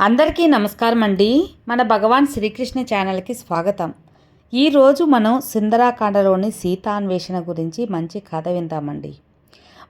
అందరికీ నమస్కారం అండి మన భగవాన్ శ్రీకృష్ణ ఛానల్కి స్వాగతం. ఈరోజు మనం సుందరాకాండలోని సీతాన్వేషణ గురించి మంచి కథ విందామండి.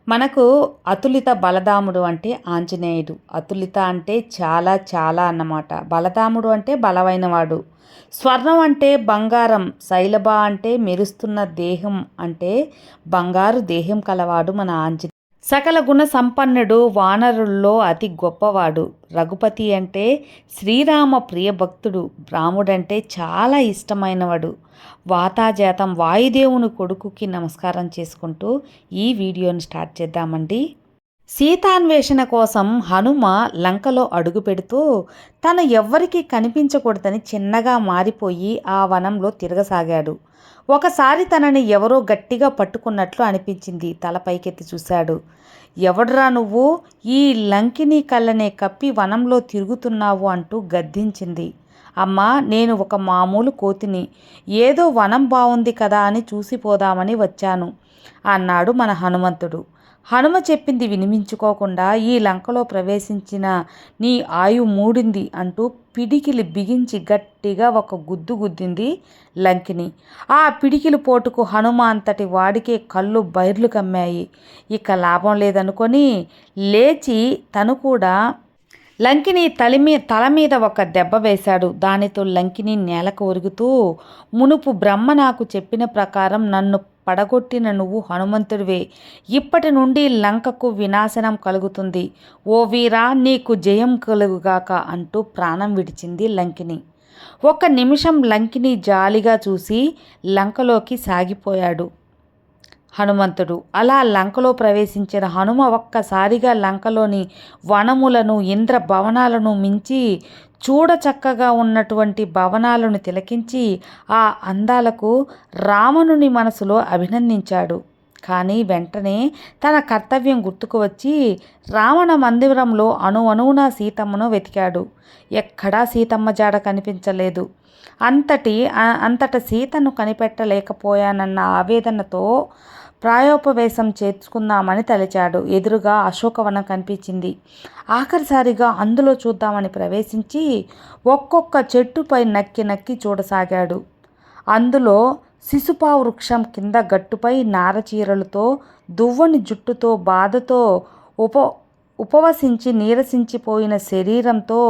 మనకు అతులిత బలదాముడు అంటే ఆంజనేయుడు. అతులిత అంటే చాలా చాలా అన్నమాట. బలదాముడు అంటే బలమైనవాడు. స్వర్ణం అంటే బంగారం. శైలబ అంటే మెరుస్తున్న దేహం అంటే బంగారు దేహం కలవాడు మన ఆంజనేయుడు సకల గుణ సంపన్నుడు వానరుల్లో అతి గొప్పవాడు. రఘుపతి అంటే శ్రీరామ ప్రియ భక్తుడు. రాముడంటే చాలా ఇష్టమైనవాడు. వాతాజాతం వాయుదేవుని కొడుకుకి నమస్కారం చేసుకుంటూ ఈ వీడియోని స్టార్ట్ చేద్దామండి. సీతాన్వేషణ కోసం హనుమ లంకలో అడుగు పెడుతూ తను ఎవ్వరికీ కనిపించకూడదని చిన్నగా మారిపోయి ఆ వనంలో తిరగసాగాడు. ఒకసారి తనని ఎవరో గట్టిగా పట్టుకున్నట్లు అనిపించింది. తల పైకెత్తి చూశాడు. ఎవడ్రా నువ్వు? ఈ లంకిని కళ్ళనే కప్పి వనంలో తిరుగుతున్నావు అంటూ గద్దించింది. అమ్మా నేను ఒక మామూలు కోతిని. ఏదో వనం బాగుంది కదా అని చూసిపోదామని వచ్చాను అన్నాడు మన హనుమంతుడు. హనుమ చెప్పింది వినిమించుకోకుండా ఈ లంకలో ప్రవేశించిన నీ ఆయు మూడింది అంటూ పిడికిలి బిగించి గట్టిగా ఒక గుద్దు గుద్దింది లంకిని. ఆ పిడికిలి పోటుకు హనుమ అంతటి వాడికే కళ్ళు బైర్లు కమ్మాయి. ఇక లాభం లేదనుకొని లేచి తను కూడా లంకిని తలిమీ తల మీద ఒక దెబ్బ వేశాడు. దానితో లంకిని నేలకు ఒరుగుతూ మునుపు బ్రహ్మ నాకు చెప్పిన ప్రకారం నన్ను పడగొట్టిన నువ్వు హనుమంతుడివే. ఇప్పటి నుండి లంకకు వినాశనం కలుగుతుంది. ఓ వీరా నీకు జయం కలుగుగాక అంటూ ప్రాణం విడిచింది లంకిని. ఒక నిమిషం లంకిని జాలిగా చూసి లంకలోకి సాగిపోయాడు. హనుమంతుడు. అలా లంకలో ప్రవేశించిన హనుమ ఒక్కసారిగా లంకలోని వనములను ఇంద్ర భవనాలను మించి చూడచక్కగా ఉన్నటువంటి భవనాలను తిలకించి ఆ అందాలకు రావణుని మనసులో అభినందించాడు. కానీ వెంటనే తన కర్తవ్యం గుర్తుకు వచ్చి రావణ మందిరంలో అణు అణువున సీతమ్మను వెతికాడు. ఎక్కడా సీతమ్మ జాడ కనిపించలేదు. అంతటి అంతట సీతను కనిపెట్టలేకపోయానన్న ఆవేదనతో ప్రాయోపవేశం చేర్చుకుందామని తలిచాడు. ఎదురుగా అశోకవనం కనిపించింది. ఆఖరిసారిగా అందులో చూద్దామని ప్రవేశించి ఒక్కొక్క చెట్టుపై నక్కి నక్కి చూడసాగాడు. అందులో శిశుపా వృక్షం కింద గట్టుపై నారచీరలతో దువ్వని జుట్టుతో బాధతో ఉప ఉపవసించి నీరసించిపోయిన శరీరంతో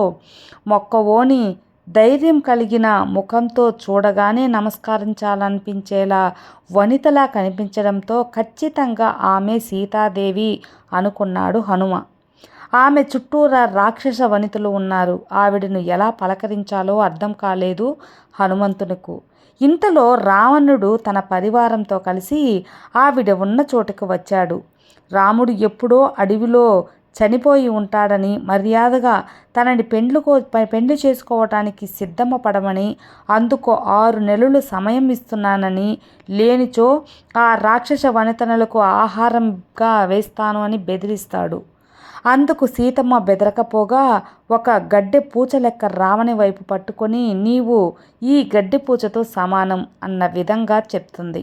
మొక్కవోని ధైర్యం కలిగిన ముఖంతో చూడగానే నమస్కరించాలనిపించేలా వనితలా కనిపించడంతో ఖచ్చితంగా ఆమె సీతాదేవి అనుకున్నాడు హనుమ. ఆమె చుట్టూరా రాక్షస వనితలు ఉన్నారు. ఆవిడను ఎలా పలకరించాలో అర్థం కాలేదు హనుమంతునికు. ఇంతలో రావణుడు తన పరివారంతో కలిసి ఆవిడ ఉన్న చోటుకు వచ్చాడు. రాముడు ఎప్పుడో అడవిలో చనిపోయి ఉంటాడని మర్యాదగా తనని పెండ్లుకో పెండ్లి చేసుకోవటానికి సిద్ధమ పడమని అందుకు ఆరు నెలలు సమయం ఇస్తున్నానని లేనిచో ఆ రాక్షస వనితనులకు ఆహారంగా వేస్తాను అని బెదిరిస్తాడు. అందుకు సీతమ్మ బెదరకపోగా ఒక గడ్డె పూచ లెక్క రావణి వైపు పట్టుకొని నీవు ఈ గడ్డి పూచతో సమానం అన్న విధంగా చెప్తుంది.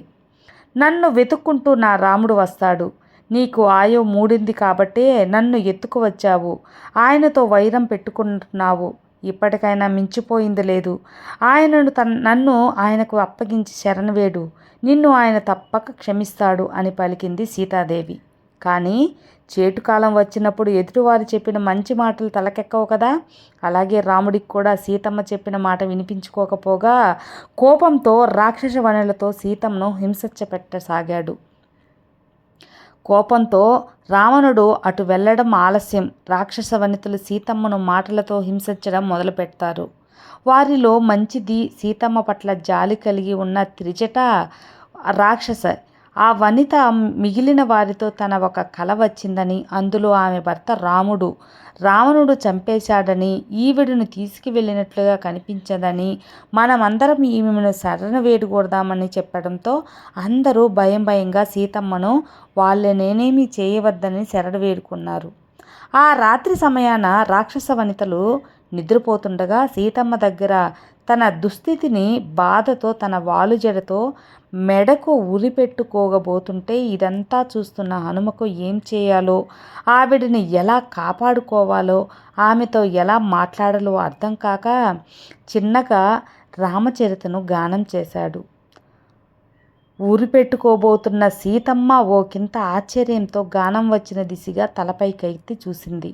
నన్ను వెతుక్కుంటూ నా రాముడు వస్తాడు. నీకు ఆయో మూడింది కాబట్టే నన్ను ఎత్తుకు వచ్చావు. ఆయనతో వైరం పెట్టుకుంటున్నావు. ఇప్పటికైనా మించిపోయింది లేదు. ఆయనను తన నన్ను ఆయనకు అప్పగించి శరణవేడు. నిన్ను ఆయన తప్పక క్షమిస్తాడు అని పలికింది సీతాదేవి. కానీ చేటుకాలం వచ్చినప్పుడు ఎదుటివారు చెప్పిన మంచి మాటలు తలకెక్కవు కదా. అలాగే రాముడికి కూడా సీతమ్మ చెప్పిన మాట వినిపించుకోకపోగా కోపంతో రాక్షస వనలతో సీతమ్మను హింసచ్చ పెట్టసాగాడు. కోపంతో రావణుడు అటు వెళ్ళడం ఆలస్యం. రాక్షస వనితలు సీతమ్మను మాటలతో హింసించడం మొదలుపెడతారు. వారిలో మంచిది సీతమ్మ పట్ల జాలి కలిగి ఉన్న త్రిజట రాక్షస. ఆ వనిత మిగిలిన వారితో తన ఒక కల వచ్చిందని అందులో ఆమె భర్త రాముడు. రావణుడు చంపేశాడని ఈవిడను తీసుకువెళ్ళినట్లుగా కనిపించదని మనమందరం ఈమెను శరణ వేడుకూడదామని చెప్పడంతో అందరూ భయం భయంగా సీతమ్మను వాళ్ళనేనేమి చేయవద్దని శరణ వేడుకున్నారు. ఆ రాత్రి సమయాన రాక్షస వనితలు నిద్రపోతుండగా సీతమ్మ దగ్గర తన దుస్థితిని బాధతో తన వాలుజడతో మెడకు ఉరి పెట్టుకోగబోతుంటే ఇదంతా చూస్తున్న హనుమకు ఏం చేయాలో ఆవిడని ఎలా కాపాడుకోవాలో ఆమెతో ఎలా మాట్లాడాలో అర్థం కాక చిన్నగా రామచరితను గానం చేశాడు. ఊరిపెట్టుకోబోతున్న సీతమ్మ ఓకింత ఆశ్చర్యంతో గానం వచ్చిన దిశగా తలపైకెత్తి చూసింది.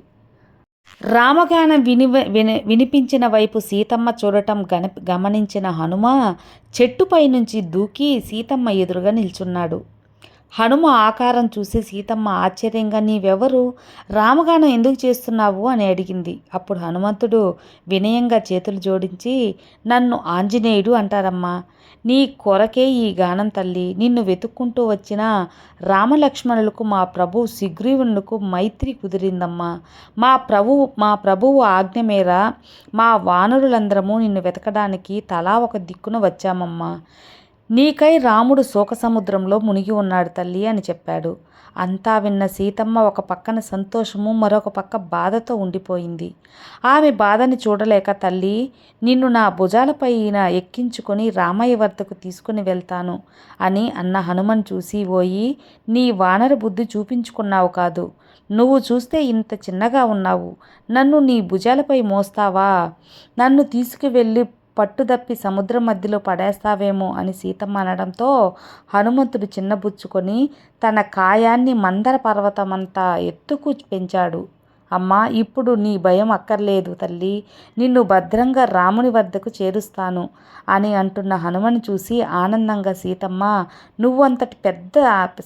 రామగానం విని విని వినిపించిన వైపు సీతమ్మ చూడటం గన గమనించిన హనుమ చెట్టుపై నుంచి దూకి సీతమ్మ ఎదురుగా నిల్చున్నాడు. హనుమ ఆకారం చూసి సీతమ్మ ఆశ్చర్యంగా నీవెవరు? రామగానం ఎందుకు చేస్తున్నావు? అని అడిగింది. అప్పుడు హనుమంతుడు వినయంగా చేతులు జోడించి నన్ను ఆంజనేయుడు అంటారమ్మా. నీ కొరకే ఈ గానం తల్లి. నిన్ను వెతుక్కుంటూ వచ్చిన రామలక్ష్మణులకు మా ప్రభు సుగ్రీవునులకు మైత్రి కుదిరిందమ్మా. మా ప్రభు మా ప్రభువు ఆజ్ఞ మేర మా వానరులందరము నిన్ను వెతకడానికి తలా ఒక దిక్కున వచ్చామమ్మా. నీకై రాముడు శోకసముద్రంలో మునిగి ఉన్నాడు తల్లి అని చెప్పాడు. అంతా విన్న సీతమ్మ ఒక పక్కన సంతోషము మరొక పక్క బాధతో ఉండిపోయింది. ఆమె బాధని చూడలేక తల్లి నిన్ను నా భుజాలపైన ఎక్కించుకొని రామయ్య వద్దకు తీసుకుని వెళ్తాను అని అన్న హనుమన్ చూసి పోయి నీ వానర బుద్ధి చూపించుకున్నావు కాదు. నువ్వు చూస్తే ఇంత చిన్నగా ఉన్నావు. నన్ను నీ భుజాలపై మోస్తావా? నన్ను తీసుకువెళ్ళి పట్టుదప్పి సముద్రం మధ్యలో పడేస్తావేమో అని సీతమ్మ అనడంతో హనుమంతుడు చిన్నబుచ్చుకొని తన కాయాన్ని మందర పర్వతమంతా ఎత్తుకు పెంచాడు. అమ్మా ఇప్పుడు నీ భయం అక్కర్లేదు తల్లి. నిన్ను భద్రంగా రాముని వద్దకు చేరుస్తాను అని అంటున్న హనుమని చూసి ఆనందంగా సీతమ్మ నువ్వంతటి పెద్ద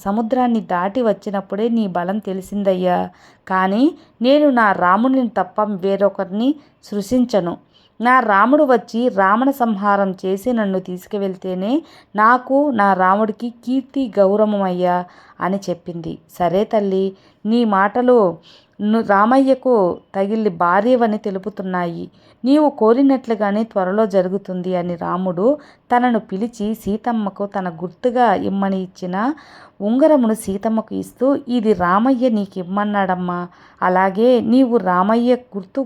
సముద్రాన్ని దాటి వచ్చినప్పుడే నీ బలం తెలిసిందయ్యా. కానీ నేను నా రాముని తప్ప వేరొకరిని సృశించను. నా రాముడు వచ్చి రావణ సంహారం చేసి నన్ను తీసుకువెళ్తేనే నాకు నా రాముడికి కీర్తి గౌరవమయ్యా అని చెప్పింది. సరే తల్లి నీ మాటలు రామయ్యకు తగిలి భార్యవని తెలుపుతున్నాయి. నీవు కోరినట్లుగానే త్వరలో జరుగుతుంది అని రాముడు తనను పిలిచి సీతమ్మకు తన గుర్తుగా ఇమ్మని ఇచ్చిన ఉంగరమును సీతమ్మకు ఇస్తూ ఇది రామయ్య నీకు ఇమ్మన్నాడమ్మా అలాగే నీవు రామయ్య గుర్తు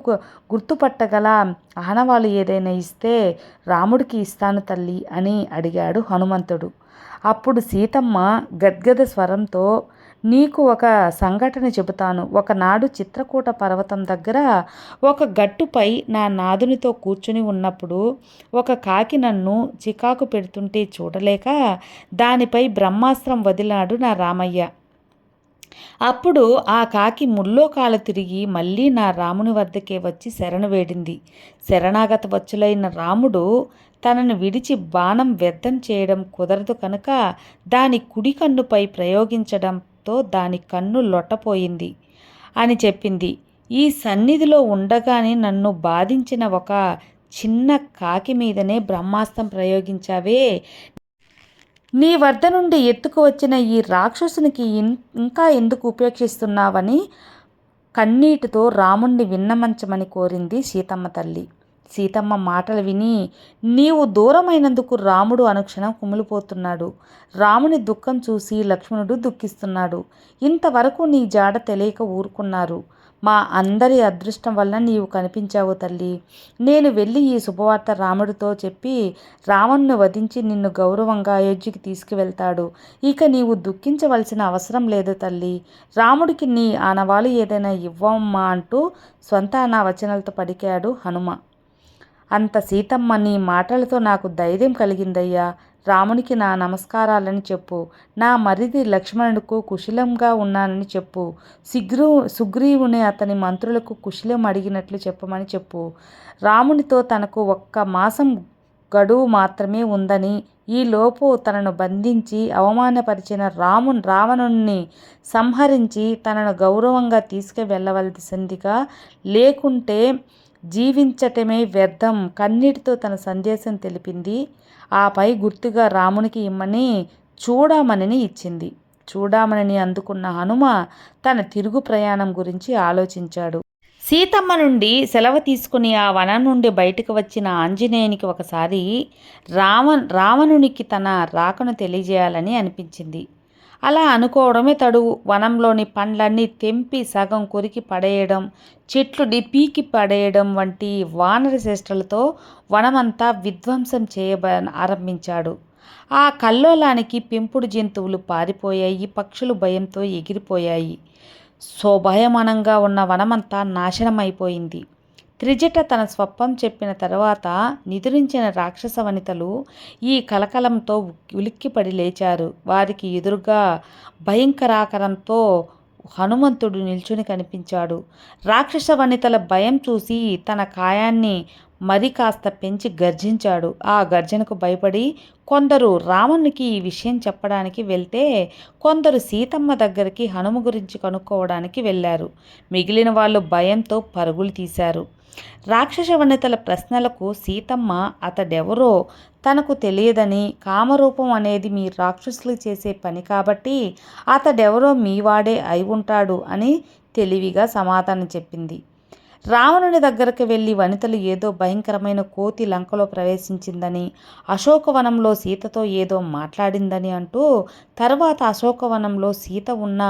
గుర్తుపట్టగల ఆనవాళ్ళు ఏదైనా ఇస్తే రాముడికి ఇస్తాను తల్లి అని అడిగాడు హనుమంతుడు. అప్పుడు సీతమ్మ గద్గద స్వరంతో నీకు ఒక సంఘటన చెబుతాను. ఒకనాడు చిత్రకూట పర్వతం దగ్గర ఒక గట్టుపై నా నాదునితో కూర్చుని ఉన్నప్పుడు ఒక కాకి నన్ను చికాకు పెడుతుంటే చూడలేక దానిపై బ్రహ్మాస్త్రం వదిలాడు నా రామయ్య. అప్పుడు ఆ కాకి ముల్లోకాలు తిరిగి మళ్ళీ నా రాముని వద్దకే వచ్చి శరణు వేడింది. శరణాగత వచ్చులైన రాముడు తనను విడిచి బాణం వ్యర్థం చేయడం కుదరదు కనుక దాని కుడి కన్నుపై ప్రయోగించడం తో దాని కన్ను లొట్టపోయింది. అని చెప్పింది. ఈ సన్నిధిలో ఉండగానే నన్ను బాధించిన ఒక చిన్న కాకి మీదనే బ్రహ్మాస్త్రం ప్రయోగించావే. నీ వద్ద నుండి ఎత్తుకు వచ్చిన ఈ రాక్షసునికి ఇంకా ఎందుకు ఉపేక్షిస్తున్నావని కన్నీటితో రాముణ్ణి విన్నమంచమని కోరింది సీతమ్మ తల్లి. సీతమ్మ మాటలు విని నీవు దూరమైనందుకు రాముడు అనుక్షణం కుమిలిపోతున్నాడు. రాముని దుఃఖం చూసి లక్ష్మణుడు దుఃఖిస్తున్నాడు. ఇంతవరకు నీ జాడ తెలియక ఊరుకున్నారు. మా అందరి అదృష్టం వల్ల నీవు కనిపించావు తల్లి. నేను వెళ్ళి ఈ శుభవార్త రాముడితో చెప్పి రావణ్ను వధించి నిన్ను గౌరవంగా అయోధ్యకి తీసుకువెళ్తాడు. ఇక నీవు దుఃఖించవలసిన అవసరం లేదు తల్లి. రాముడికి నీ ఆనవాలు ఏదైనా ఇవ్వమ్మా అంటూ స్వంత వచనాలతో పడికాడు హనుమ. అంత సీతమ్మ నీ మాటలతో నాకు ధైర్యం కలిగిందయ్యా. రామునికి నా నమస్కారాలని చెప్పు. నా మరిది లక్ష్మణుడుకు కుశలంగా ఉన్నానని చెప్పు. సిగ్రు సుగ్రీవుని అతని మంత్రులకు కుశలం అడిగినట్లు చెప్పమని చెప్పు. రామునితో తనకు ఒక్క మాసం గడువు మాత్రమే ఉందని ఈలోపు తనను బంధించి అవమానపరిచిన రాముని రావణుణ్ణి సంహరించి తనను గౌరవంగా తీసుకువెళ్ళవలసిందిగా లేకుంటే జీవించటమే వ్యర్థం. కన్నీటితో తన సందేశం తెలిపింది. ఆపై గుర్తుగా రామునికి ఇమ్మని చూడమని ఇచ్చింది. చూడమని అందుకున్న హనుమ తన తిరుగు ప్రయాణం గురించి ఆలోచించాడు. సీతమ్మ నుండి సెలవు తీసుకుని ఆ వనం నుండి బయటకు వచ్చిన ఆంజనేయునికి ఒకసారి రావణ్ రావణునికి తన రాకను తెలియజేయాలని అనిపించింది. అలా అనుకోవడమే తడువు. వనంలోని పండ్లన్నీ తెంపి సగం కొరికి పడేయడం చెట్లుని పీకి పడేయడం వంటి వానర చేష్టలతో వనమంతా విధ్వంసం చేయబ ఆరంభించాడు. ఆ కల్లోలానికి పెంపుడు జంతువులు పారిపోయాయి పక్షులు భయంతో ఎగిరిపోయాయి. శోభాయమానంగా ఉన్న వనమంతా నాశనమైపోయింది. త్రిజట తన స్వప్నం చెప్పిన తర్వాత నిద్రించిన రాక్షస వనితలు ఈ కలకలంతో ఉలిక్కిపడి లేచారు. వారికి ఎదురుగా భయంకరాకరంతో హనుమంతుడు నిల్చుని కనిపించాడు. రాక్షస వనితల భయం చూసి తన కాయాన్ని మరి కాస్త పెంచి గర్జించాడు. ఆ గర్జనకు భయపడి కొందరు రావణునికి ఈ విషయం చెప్పడానికి వెళ్తే కొందరు సీతమ్మ దగ్గరికి హనుమ గురించి కనుక్కోవడానికి వెళ్ళారు. మిగిలిన వాళ్ళు భయంతో పరుగులు తీశారు. రాక్షస వనితల ప్రశ్నలకు సీతమ్మ అతడెవరో తనకు తెలియదని కామరూపం అనేది మీ రాక్షసులు చేసే పని కాబట్టి అతడెవరో మీవాడే అయి ఉంటాడు అని తెలివిగా సమాధానం చెప్పింది. రావణుని దగ్గరకు వెళ్ళి వనితలు ఏదో భయంకరమైన కోతి లంకలో ప్రవేశించిందని అశోకవనంలో సీతతో ఏదో మాట్లాడిందని అంటూ తర్వాత అశోకవనంలో సీత ఉన్న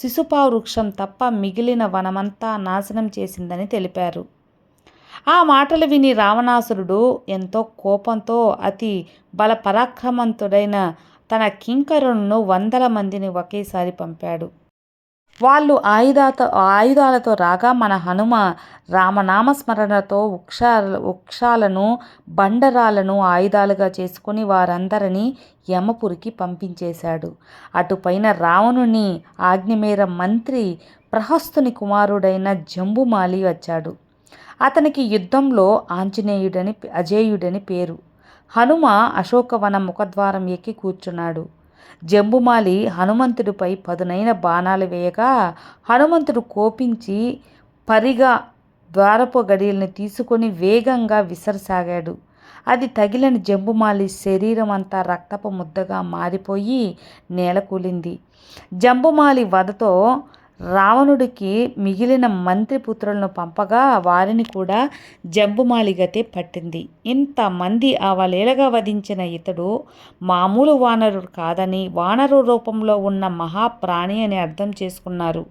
శిశుపా వృక్షం తప్ప మిగిలిన వనమంతా నాశనం చేసిందని తెలిపారు. ఆ మాటలు విని రావణాసురుడు ఎంతో కోపంతో అతి బలపరాక్రమంతుడైన తన కింకరులను వందల మందిని ఒకేసారి పంపాడు. వాళ్ళు ఆయుధాతో ఆయుధాలతో రాగా మన హనుమ రామనామస్మరణతో వృక్షాల వృక్షాలను బండరాలను ఆయుధాలుగా చేసుకుని వారందరినీ యమపురికి పంపించేశాడు. అటుపైన రావణుని ఆజ్ఞమేర మంత్రి ప్రహస్తుని కుమారుడైన జంబుమాలి వచ్చాడు. అతనికి యుద్ధంలో ఆంజనేయుడని అజేయుడని పేరు. హనుమ అశోకవన ముఖద్వారం ఎక్కి కూర్చున్నాడు. జంబుమాలి హనుమంతుడిపై పదునైన బాణాలు వేయగా హనుమంతుడు కోపించి పరిగా ద్వారపు గడియల్ని తీసుకొని వేగంగా విసరసాగాడు. అది తగిలిన జంబుమాలి శరీరం అంతా రక్తపు ముద్దగా మారిపోయి నేలకూలింది. జంబుమాలి వధతో రావణుడికి మిగిలిన మంత్రిపుత్రులను పంపగా వారిని కూడా జంబుమాలిగతే పట్టింది. ఇంతమంది అవలేలగా వధించిన ఇతడు మామూలు వానరుడు కాదని వానరు రూపంలో ఉన్న మహాప్రాణి అని అర్థం చేసుకున్నారు.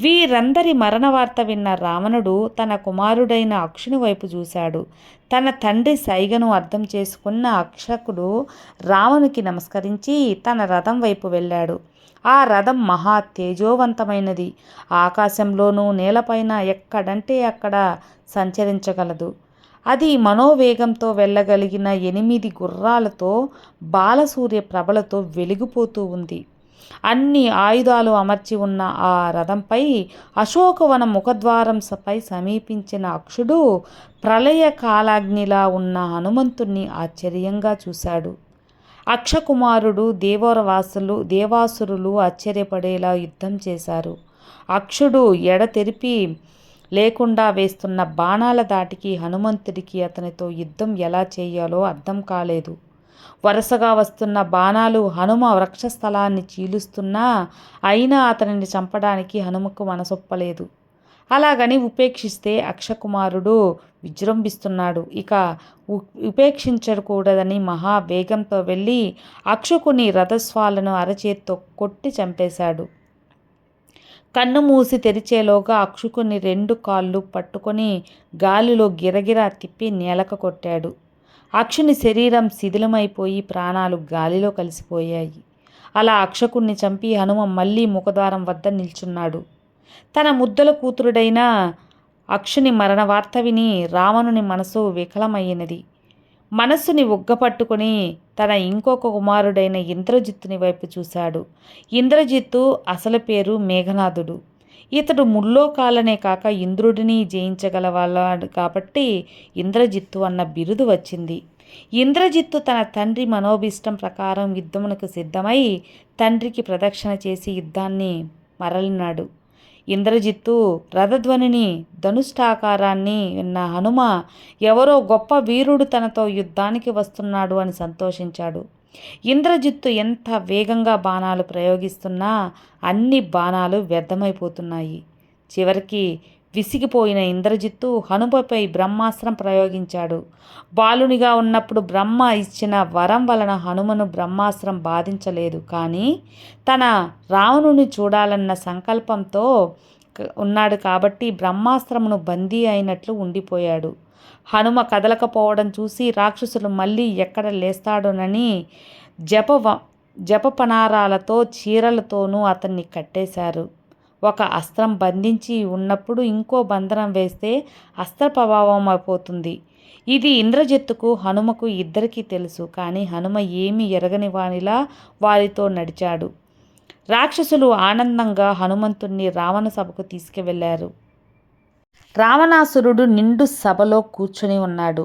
వీరందరి మరణ వార్త విన్న రావణుడు తన కుమారుడైన అక్షుని వైపు చూశాడు. తన తండ్రి సైగను అర్థం చేసుకున్న అక్షకుడు రావణుకి నమస్కరించి తన రథం వైపు వెళ్ళాడు. ఆ రథం మహా తేజోవంతమైనది. ఆకాశంలోనూ నేలపైన ఎక్కడంటే అక్కడ సంచరించగలదు. అది మనోవేగంతో వెళ్ళగలిగిన ఎనిమిది గుర్రాలతో బాలసూర్య ప్రభలతో వెలిగిపోతూ ఉంది. అన్ని ఆయుధాలు అమర్చి ఉన్న ఆ రథంపై అశోకవన ముఖద్వారంపై సమీపించిన అక్షుడు ప్రళయ కాలాగ్నిలా ఉన్న హనుమంతుణ్ణి ఆశ్చర్యంగా చూశాడు. అక్షకుమారుడు దేవరవాసులు దేవాసురులు ఆశ్చర్యపడేలా యుద్ధం చేశారు. అక్షుడు ఎడతెరిపి లేకుండా వేస్తున్న బాణాల దాటికి హనుమంతుడికి అతనితో యుద్ధం ఎలా చేయాలో అర్థం కాలేదు. వరుసగా వస్తున్న బాణాలు హనుమ వృక్షస్థలాన్ని చీలుస్తున్నా అయినా అతనిని చంపడానికి హనుమకు మనసొప్పలేదు. అలాగని ఉపేక్షిస్తే అక్షకుమారుడు విజృంభిస్తున్నాడు. ఇక ఉపేక్షించకూడదని మహావేగంతో వెళ్ళి అక్షకుని రథస్వాలను అరచేత్తో కొట్టి చంపేశాడు. కన్ను మూసి తెరిచేలోగా అక్షుకుని రెండు కాళ్ళు పట్టుకొని గాలిలో గిరగిరా తిప్పి నేలక కొట్టాడు. అక్షుని శరీరం శిథిలమైపోయి ప్రాణాలు గాలిలో కలిసిపోయాయి. అలా అక్షకుణ్ణి చంపి హనుమ మళ్ళీ ముఖద్వారం వద్ద నిల్చున్నాడు. తన ముద్దల కూతురుడైన అక్షుని మరణ వార్త విని రావణుని మనసు వికలమయ్యినది. మనస్సుని ఉగ్గపట్టుకుని తన ఇంకొక కుమారుడైన ఇంద్రజిత్తుని వైపు చూశాడు. ఇంద్రజిత్తు అసలు పేరు మేఘనాథుడు. ఇతడు ముల్లోకాలనే కాక ఇంద్రుడిని జయించగలవాడు కాబట్టి ఇంద్రజిత్తు అన్న బిరుదు వచ్చింది. ఇంద్రజిత్తు తన తండ్రి మనోభిష్టం ప్రకారం యుద్ధమునకు సిద్ధమై తండ్రికి ప్రదక్షిణ చేసి యుద్ధాన్ని మరలినాడు. ఇంద్రజిత్తు రథధ్వనిని ధనుష్ఠాకారాన్ని విన్న హనుమ ఎవరో గొప్ప వీరుడు తనతో యుద్ధానికి వస్తున్నాడు అని సంతోషించాడు. ఇంద్రజిత్తు ఎంత వేగంగా బాణాలు ప్రయోగిస్తున్నా అన్ని బాణాలు వ్యర్థమైపోతున్నాయి. చివరికి విసిగిపోయిన ఇంద్రజిత్తు హనుమపై బ్రహ్మాస్త్రం ప్రయోగించాడు. బాలునిగా ఉన్నప్పుడు బ్రహ్మ ఇచ్చిన వరం వలన హనుమను బ్రహ్మాస్త్రం బాధించలేదు. కానీ తన రావణుని చూడాలన్న సంకల్పంతో ఉన్నాడు కాబట్టి బ్రహ్మాస్త్రమును బందీ అయినట్లు ఉండిపోయాడు. హనుమ కదలకపోవడం చూసి రాక్షసులు మళ్ళీ ఎక్కడ లేస్తాడోనని జప జపపనారాలతో చీరలతోనూ అతన్ని కట్టేశారు. ఒక అస్త్రం బంధించి ఉన్నప్పుడు ఇంకో బంధనం వేస్తే అస్త్ర ప్రభావం అయిపోతుంది. ఇది ఇంద్రజిత్తుకు హనుమకు ఇద్దరికీ తెలుసు కానీ హనుమ ఏమి ఎరగని వానిలా వారితో నడిచాడు. రాక్షసులు ఆనందంగా హనుమంతుణ్ణి రావణ సభకు తీసుకువెళ్ళారు రావణాసురుడు నిండు సభలో కూర్చుని ఉన్నాడు.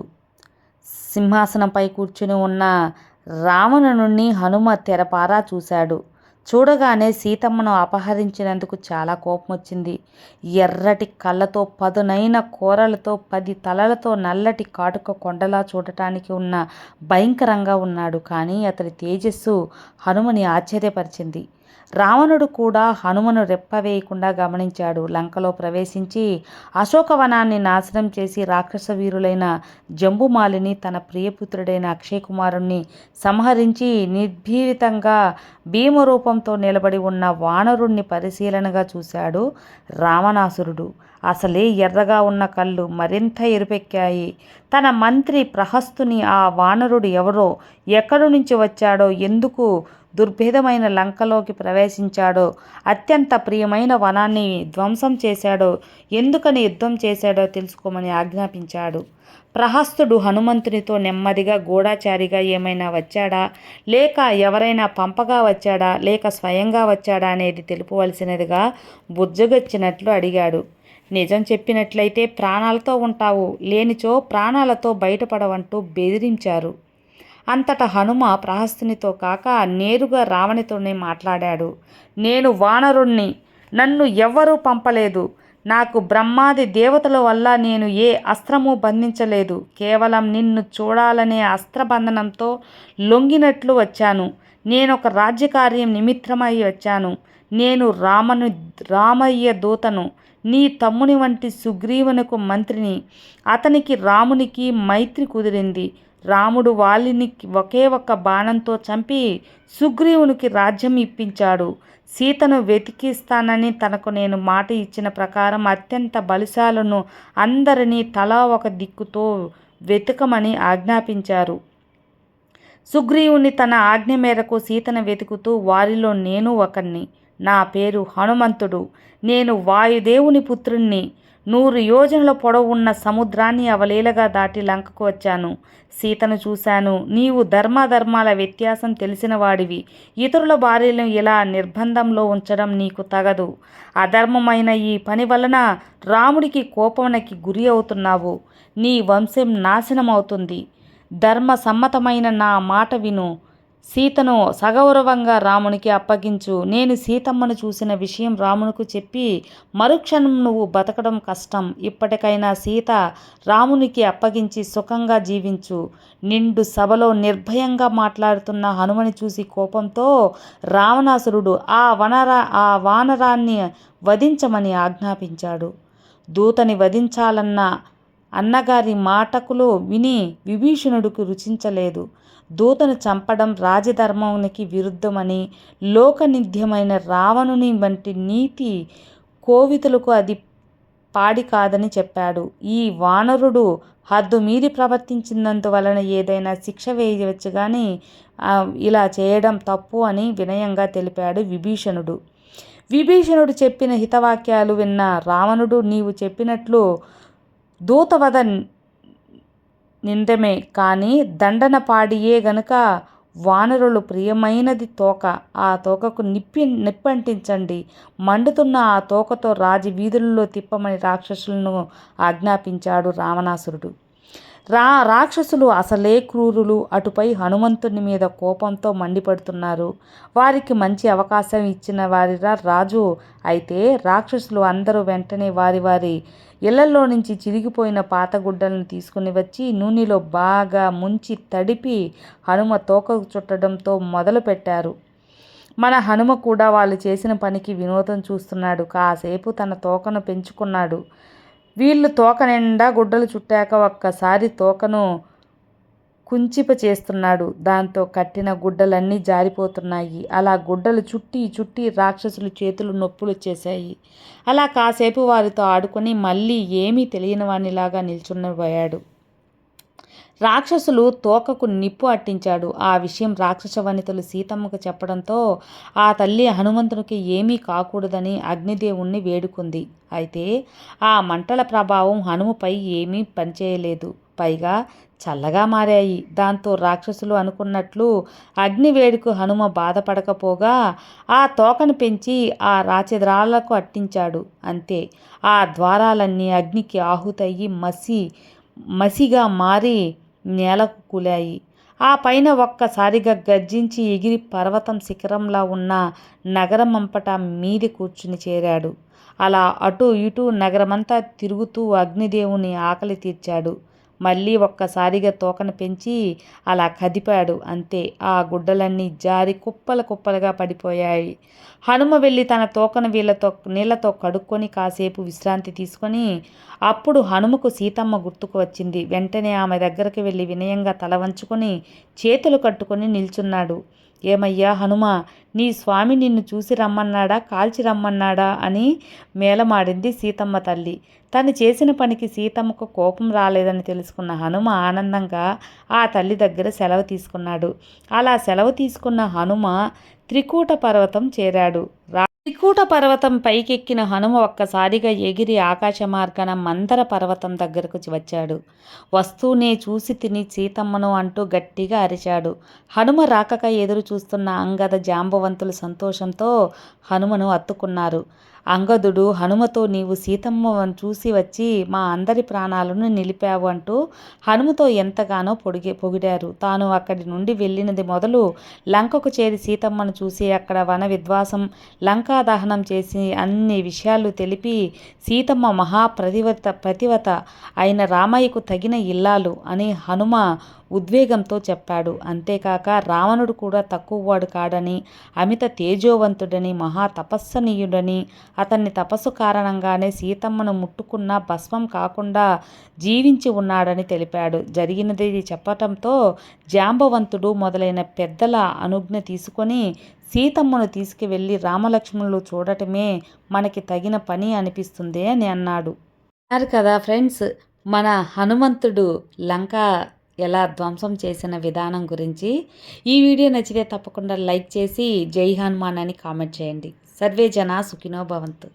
సింహాసనంపై కూర్చుని ఉన్న రావణుని హనుమ తెరపారా చూశాడు. చూడగానే సీతమ్మను అపహరించినందుకు చాలా కోపం వచ్చింది ఎర్రటి కళ్ళతో పదునైన కూరలతో పది తలలతో నల్లటి కాటుక కొండలా చూడటానికి ఉన్న భయంకరంగా ఉన్నాడు. కానీ అతడి తేజస్సు హనుమని ఆశ్చర్యపరిచింది. రావణుడు కూడా హనుమను రెప్పవేయకుండా గమనించాడు. లంకలో ప్రవేశించి అశోకవనాన్ని నాశనం చేసి రాక్షస వీరులైన జంబుమాలిని తన ప్రియపుత్రుడైన అక్షయ్ కుమారుణ్ణి సంహరించి నిర్భీరితంగా భీమరూపంతో నిలబడి ఉన్న వానరుణ్ణి పరిశీలనగా చూశాడు రావణాసురుడు. అసలే ఎర్రగా ఉన్న కళ్ళు మరింత ఎరుపెక్కాయి. తన మంత్రి ప్రహస్తుని ఆ వానరుడు ఎవరో ఎక్కడి నుంచి వచ్చాడో ఎందుకు దుర్భేదమైన లంకలోకి ప్రవేశించాడో. అత్యంత ప్రియమైన వనాన్ని ధ్వంసం చేశాడో. ఎందుకని యుద్ధం చేశాడో తెలుసుకోమని ఆజ్ఞాపించాడు. ప్రహస్తుడు హనుమంతునితో నెమ్మదిగా గూఢాచారిగా ఏమైనా వచ్చాడా? లేక ఎవరైనా పంపగా వచ్చాడా? లేక స్వయంగా వచ్చాడా అనేది తెలుపవలసినదిగా బుజ్జగొచ్చినట్లు అడిగాడు. నిజం చెప్పినట్లయితే ప్రాణాలతో ఉంటావు. లేనిచో ప్రాణాలతో బయటపడవంటూ బెదిరించారు. అంతటా హనుమ ప్రహస్తునితో కాక నేరుగా రావణితోనే మాట్లాడాడు. నేను వానరుణ్ణి. నన్ను ఎవ్వరూ పంపలేదు. నాకు బ్రహ్మాది దేవతల వల్ల నేను ఏ అస్త్రము బంధించలేదు. కేవలం నిన్ను చూడాలనే అస్త్రబంధనంతో లొంగినట్లు వచ్చాను. నేను ఒక రాజ్యకార్యం నిమిత్తమై వచ్చాను. నేను రామను రామయ్య దూతను నీ తమ్ముని వంటి సుగ్రీవునకు మంత్రిని. అతనికి రామునికి మైత్రి కుదిరింది. రాముడు వాలిని ఒకే ఒక్క బాణంతో చంపి సుగ్రీవునికి రాజ్యం ఇప్పించాడు. సీతను వెతికిస్తానని తనకు నేను మాట ఇచ్చిన ప్రకారం అత్యంత బలిశాలను అందరినీ తలా ఒక దిక్కుతో వెతకమని ఆజ్ఞాపించారు. సుగ్రీవుని తన ఆజ్ఞ మేరకు సీతను వెతుకుతూ వారిలో నేను ఒకరిని నా పేరు హనుమంతుడు. నేను వాయుదేవుని పుత్రుణ్ణి. నూరు యోజనల పొడవు ఉన్న సముద్రాన్ని అవలీలగా దాటి లంకకు వచ్చాను. సీతను చూశాను. నీవు ధర్మాధర్మాల వ్యత్యాసం తెలిసిన వాడివి. ఇతరుల భార్యలను ఇలా నిర్బంధంలో ఉంచడం నీకు తగదు. అధర్మమైన ఈ పని వలన రాముడికి కోపమునకి గురి అవుతున్నావు. నీ వంశం నాశనమవుతుంది. ధర్మ సమ్మతమైన నా మాట విను. సీతను సగౌరవంగా రామునికి అప్పగించు. నేను సీతమ్మను చూసిన విషయం రామునికి చెప్పి మరుక్షణం నువ్వు బతకడం కష్టం. ఇప్పటికైనా సీత రామునికి అప్పగించి సుఖంగా జీవించు. నిండు సభలో నిర్భయంగా మాట్లాడుతున్న హనుమని చూసి కోపంతో రావణాసురుడు ఆ వనరా ఆ వానరాన్ని వధించమని ఆజ్ఞాపించాడు. దూతని వధించాలన్న అన్నగారి మాటకులో విని విభీషణుడికి రుచించలేదు. దూతను చంపడం రాజధర్మానికి విరుద్ధమని లోకనిధ్యమైన రావణుని వంటి నీతి కోవితులకు అది పాడి కాదని చెప్పాడు. ఈ వానరుడు హద్దు మీరి ప్రవర్తించినందువలన ఏదైనా శిక్ష వేయవచ్చు కానీ ఇలా చేయడం తప్పు అని వినయంగా తెలిపాడు విభీషణుడు. విభీషణుడు చెప్పిన హితవాక్యాలు విన్న రావణుడు నీవు చెప్పినట్లు దూతవధ నిందమే కానీ దండన పాడియే గనుక వానరులు ప్రియమైనది తోక. ఆ తోకకు నిప్పి నిప్పంటించండి. మండుతున్న ఆ తోకతో రాజు వీధులలో తిప్పమని రాక్షసులను ఆజ్ఞాపించాడు రావణాసురుడు. రా రాక్షసులు అసలే క్రూరులు. అటుపై హనుమంతుని మీద కోపంతో మండిపడుతున్నారు. వారికి మంచి అవకాశం ఇచ్చిన వారిరా రాజు. అయితే రాక్షసులు అందరూ వెంటనే వారి వారి ఇళ్ళలో నుంచి చిరిగిపోయిన పాత గుడ్డలను తీసుకుని వచ్చి నూనెలో బాగా ముంచి తడిపి హనుమ తోకకు చుట్టడంతో మొదలుపెట్టారు. మన హనుమ కూడా వాళ్ళు చేసిన పనికి వినోదం చూస్తున్నాడు. కాసేపు తన తోకను పెంచుకున్నాడు. వీళ్ళు తోక నిండా గుడ్డలు చుట్టాక ఒక్కసారి తోకను కుంచిప చేస్తున్నాడు. దాంతో కట్టిన గుడ్డలన్నీ జారిపోతున్నాయి. అలా గుడ్డలు చుట్టి చుట్టి రాక్షసులు చేతులు నొప్పులు వచ్చేశాయి అలా కాసేపు వారితో ఆడుకొని మళ్ళీ ఏమీ తెలియని వానిలాగా నిల్చున్నపోయాడు రాక్షసులు తోకకు నిప్పు అట్టించాడు. ఆ విషయం రాక్షస వనితలు సీతమ్మకు చెప్పడంతో ఆ తల్లి హనుమంతునికి ఏమీ కాకూడదని అగ్నిదేవుణ్ణి వేడుకుంది. అయితే ఆ మంటల ప్రభావం హనుమపై ఏమీ పనిచేయలేదు. పైగా చల్లగా మారాయి. దాంతో రాక్షసులు అనుకున్నట్లు అగ్నివేడుకు హనుమ బాధపడకపోగా ఆ తోకను పెంచి ఆ రాచెద్రాళ్ళకు అట్టించాడు. అంతే. ఆ ద్వారాలన్నీ అగ్నికి ఆహుతయ్యి మసి మసిగా మారి నేలకు కూలాయి. ఆ పైన ఒక్కసారిగా గర్జించి ఎగిరి పర్వతం శిఖరంలా ఉన్న నగరమంపట మీది కూర్చుని చేరాడు. అలా అటు ఇటు నగరమంతా తిరుగుతూ అగ్నిదేవుని ఆకలి తీర్చాడు. మళ్ళీ ఒక్కసారిగా తోకను పెంచి అలా కదిపాడు. అంతే ఆ గుడ్డలన్నీ జారి కుప్పల కుప్పలుగా పడిపోయాయి. హనుమ వెళ్ళి తన తోకను వీళ్ళతో నీళ్ళతో కడుక్కొని కాసేపు విశ్రాంతి తీసుకొని అప్పుడు హనుమకు సీతమ్మ గుర్తుకు వచ్చింది. వెంటనే ఆమె దగ్గరికి వెళ్ళి వినయంగా తల వంచుకొని చేతులు కట్టుకొని నిల్చున్నాడు. ఏమయ్యా హనుమ నీ స్వామి నిన్ను చూసి రమ్మన్నాడా? కాల్చి రమ్మన్నాడా? అని మేలమాడింది సీతమ్మ తల్లి. తను చేసిన పనికి సీతమ్మకు కోపం రాలేదని తెలుసుకున్న హనుమ ఆనందంగా ఆ తల్లి దగ్గర సెలవు తీసుకున్నాడు. అలా సెలవు తీసుకున్న హనుమ త్రికూట పర్వతం చేరాడు. త్రికూట పర్వతం పైకెక్కిన హనుమ ఒక్కసారిగా ఎగిరి ఆకాశ మార్గాన మందర పర్వతం దగ్గరకు వచ్చాడు. వస్తూనే చూసి తిని సీతమ్మను అంటూ గట్టిగా అరిచాడు. హనుమ రాకక ఎదురు చూస్తున్న అంగద జాంబవంతులు సంతోషంతో హనుమను అత్తుకున్నారు. అంగదుడు హనుమతో నీవు సీతమ్మను చూసి వచ్చి మా అందరి ప్రాణాలను నిలిపావు అంటూ హనుమతో ఎంతగానో పొడిగి పొగిడారు. తాను అక్కడి నుండి వెళ్ళినది మొదలు లంకకు చేరి సీతమ్మను చూసి అక్కడ వన విద్వాసం లంకా దహనం చేసి అన్ని విషయాలు తెలిపి సీతమ్మ మహాప్రతివత ప్రతివత అయిన రామయ్యకు తగిన ఇల్లాలు అని హనుమ ఉద్వేగంతో చెప్పాడు. అంతేకాక రావణుడు కూడా తక్కువవాడు కాడని అమిత తేజోవంతుడని మహా తపస్సనీయుడని అతన్ని తపస్సు కారణంగానే సీతమ్మను ముట్టుకున్న భస్మం కాకుండా జీవించి ఉన్నాడని తెలిపాడు. జరిగినది చెప్పటంతో జాంబవంతుడు మొదలైన పెద్దల అనుజ్ఞ తీసుకొని సీతమ్మను తీసుకువెళ్ళి రామలక్ష్మణులు చూడటమే మనకి తగిన పని అనిపిస్తుంది అని అన్నాడు. అన్నారు కదా ఫ్రెండ్స్ మన హనుమంతుడు లంక ఎలా ధ్వంసం చేసిన విధానం గురించి ఈ వీడియో నచ్చితే తప్పకుండా లైక్ చేసి జై హనుమాన్ అని కామెంట్ చేయండి. సర్వే జనా సుఖినో భవంతు.